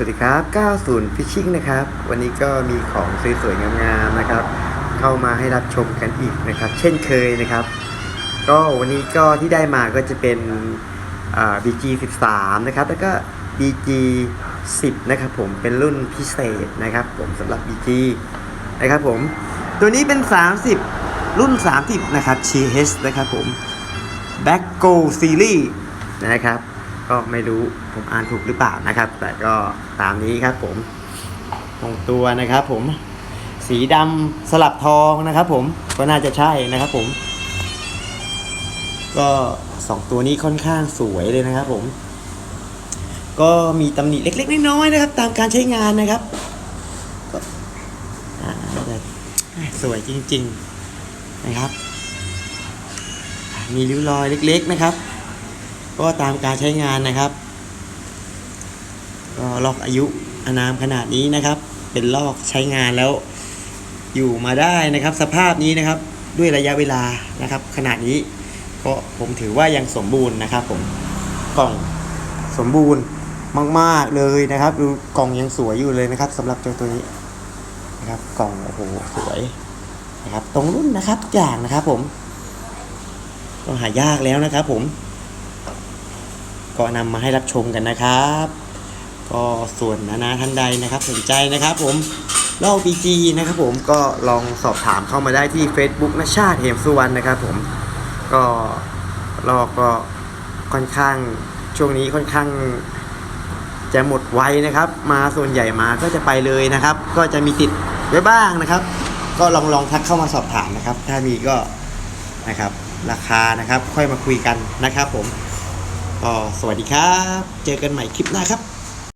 สวัสดีครับ 90 Fishing นะครับ วันนี้ก็มีของสวยๆ งามๆ นะครับ เข้ามาให้รับชมกันอีกนะครับ เช่นเคยนะครับ ก็วันนี้ก็ที่ได้มาก็จะเป็น BG 13 นะครับ แล้วก็ BG 10 นะครับผม เป็นรุ่นพิเศษนะครับผมสำหรับ BG นะครับผม ตัวนี้เป็น 30 รุ่น 30 นะครับ CH นะครับผม Back Go Series นะครับ ก็ไม่รู้ผมอ่านถูกหรือเปล่านะครับ แต่ก็ตามนี้ครับผมตรงตัวนะครับ ผม สีดำสลับทองนะครับ ผมก็น่าจะใช่นะครับ ผม ก็สองตัวนี้ค่อนข้างสวยเลยนะครับ ผม ก็มีตำหนิเล็กๆน้อยๆนะครับ ตามการใช้งานนะครับก็สวยจริง ๆ นะครับ มีริ้วรอยเล็ก ๆ นะครับ ก็ตามการใช้งานนะครับก็ลอกอายุอานามขนาดนี้นะครับ เป็นลอกใช้งานแล้วอยู่มาได้นะครับ สภาพนี้นะครับด้วยระยะเวลานะครับ ขนาดนี้ก็ผมถือว่ายังสมบูรณ์นะครับผมกล่องสมบูรณ์มาก ๆ เลยนะครับ ดูกล่องยังสวยอยู่เลยนะครับสำหรับเจ้าตัวนี้นะครับกล่องโอ้โหสวยนะครับ ตรงรุ่นนะครับทุกอย่างนะครับ ผมก็หายากแล้วนะครับ ผม ก็นำมาให้รับชมกันนะครับ ก็ส่วนนานาท่านใดนะครับ สนใจนะครับ ผมลอกปีจีนะครับ ผมก็ลองสอบถามเข้ามาได้ที่ Facebook นชาติเหมสุวรรณนะครับ ผมก็ลอกก็ค่อนข้างช่วงนี้ค่อนข้างจะหมดไวนะครับ มาส่วนใหญ่มาก็จะไปเลยนะครับ ก็จะมีติดไว้บ้างนะครับ ก็ลองลองทักเข้ามาสอบถามนะครับ ถ้ามีก็นะครับ ราคานะครับ ค่อยมาคุยกันนะครับผม ก็สวัสดีครับ เจอกันใหม่คลิปหน้าครับ